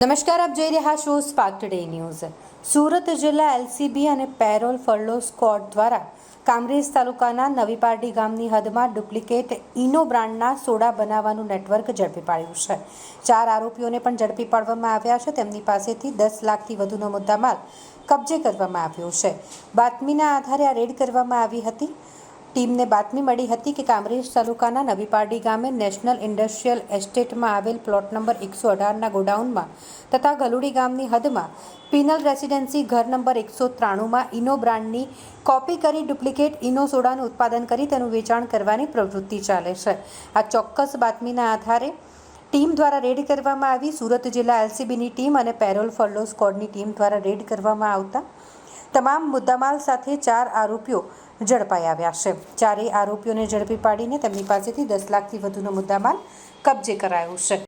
નમસ્કાર, આપ જોઈ રહ્યા છો સ્પાર્ક ટુડે ન્યૂઝ સુરત જિલ્લા એલસીબી અને પેરોલ ફરલો સ્કોડ દ્વારા કામરેજ તાલુકાના નવીપારડી ગામની હદમાં ડુપ્લિકેટ ઇનો બ્રાન્ડના સોડા બનાવવાનું નેટવર્ક ઝડપી પાડ્યું છે. ચાર આરોપીઓને પણ ઝડપી પાડવામાં આવ્યા છે. તેમની પાસેથી દસ લાખથી વધુનો મુદ્દામાલ કબજે કરવામાં આવ્યો છે. બાતમીના આધારે આ રેડ કરવામાં આવી હતી. ટીમને બાતમી મળી હતી કે કામરેજ તાલુકાના નવીપારડી ગામે નેશનલ ઇન્ડસ્ટ્રીયલ એસ્ટેટમાં આવેલ પ્લોટ નંબર એકસો અઢારના ગોડાઉનમાં તથા ગલુડી ગામની હદમાં પિનલ રેસિડેન્સી ઘર નંબર એકસો ત્રાણુંમાં ઇનો બ્રાન્ડની કોપી કરી ડુપ્લિકેટ ઇનો સોડાનું ઉત્પાદન કરી તેનું વેચાણ કરવાની પ્રવૃત્તિ ચાલે છે. આ ચોક્કસ બાતમીના આધારે ટીમ દ્વારા રેડ કરવામાં આવી. સુરત જિલ્લા એલસીબીની ટીમ અને પેરોલ ફરલો સ્કોડની ટીમ દ્વારા રેડ કરવામાં આવતા તમામ મુદ્દામાલ સાથે ચાર આરોપીઓ ઝડપાઈ આવ્યા છે. ચારેય આરોપીઓને ઝડપી પાડીને તેમની પાસેથી દસ લાખથી વધુનો મુદ્દામાલ કબજે કરાયો છે.